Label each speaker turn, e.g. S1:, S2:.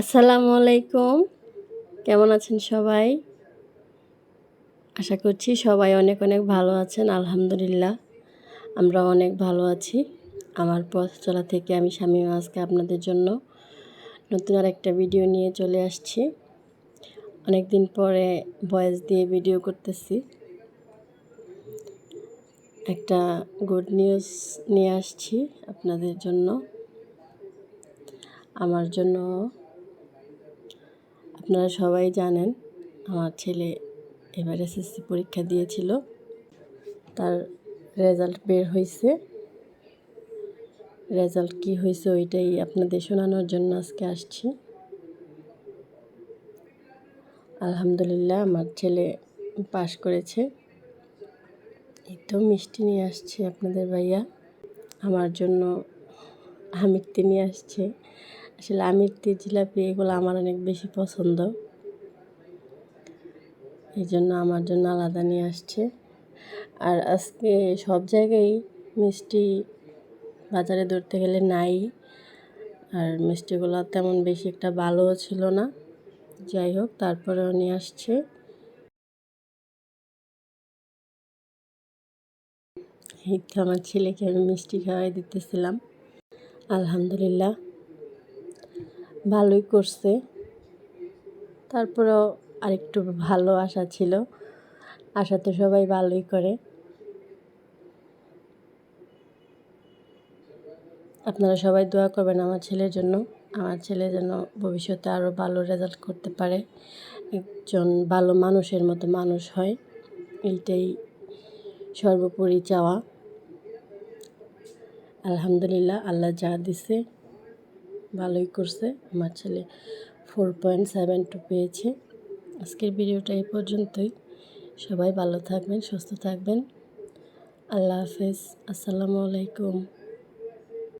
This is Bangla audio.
S1: আসসালামু আলাইকুম। কেমন আছেন সবাই? আশা করছি সবাই অনেক অনেক ভালো আছেন, আলহামদুলিল্লাহ। আমরা অনেক ভালো আছি। আমার পথ চলা থেকে আমি স্বামী আজকে আপনাদের জন্য নতুন আর একটা ভিডিও নিয়ে চলে আসছি। অনেক দিন পরে ভয়েস দিয়ে ভিডিও করতেছি। একটা গুড নিউজ নিয়ে আসছি আপনাদের জন্য। আমার জন্য আপনারা সবাই জানেন, আমার ছেলে এবার এসএসসি পরীক্ষা দিয়েছিল। তার রেজাল্ট বের হয়েছে রেজাল্ট কি হয়েছে ওইটাই আপনাদের শোনানোর জন্য আজকে আসছি। আলহামদুলিল্লাহ আমার ছেলে পাশ করেছে। একটু মিষ্টি নিয়ে আসছে আপনাদের ভাইয়া। আমার জন্য আমিরতি নিয়ে আসছে। আসলে আমিরতি জিলাপি এগুলো আমার অনেক বেশি পছন্দ। এই জন্য আমার জন্য আলাদা নিয়ে আসছে। আর আজকে সব জায়গায় মিষ্টি বাজারে ধরতে গেলে নাই। আর মিষ্টিগুলো তেমন বেশি একটা ভালোও ছিল না। যাই হোক, তারপরেও নিয়ে আসছে। এই তো আমার ছেলেকে আমি মিষ্টি খাওয়াই দিতেছিলাম। আলহামদুলিল্লাহ। ভালোই করছে। তারপরেও আরেকটু ভালো আশা ছিল। আশা তো সবাই ভালোই করে। আপনারা সবাই দোয়া করবেন আমার ছেলের জন্য। আমার ছেলে যেন ভবিষ্যতে আরও ভালো রেজাল্ট করতে পারে। একজন ভালো মানুষের মতো মানুষ হয়। এইটাই সর্বোপরি চাওয়া। আলহামদুলিল্লাহ, আল্লাহ যা দিছে। ভালোই করছে। আমার ছেলে ফোর পয়েন্ট সেভেন টু পেয়েছে। আজকের ভিডিওটা এই পর্যন্তই। সবাই ভালো থাকবেন, সুস্থ থাকবেন। আল্লাহ হাফেজ। আসসালামু আলাইকুম।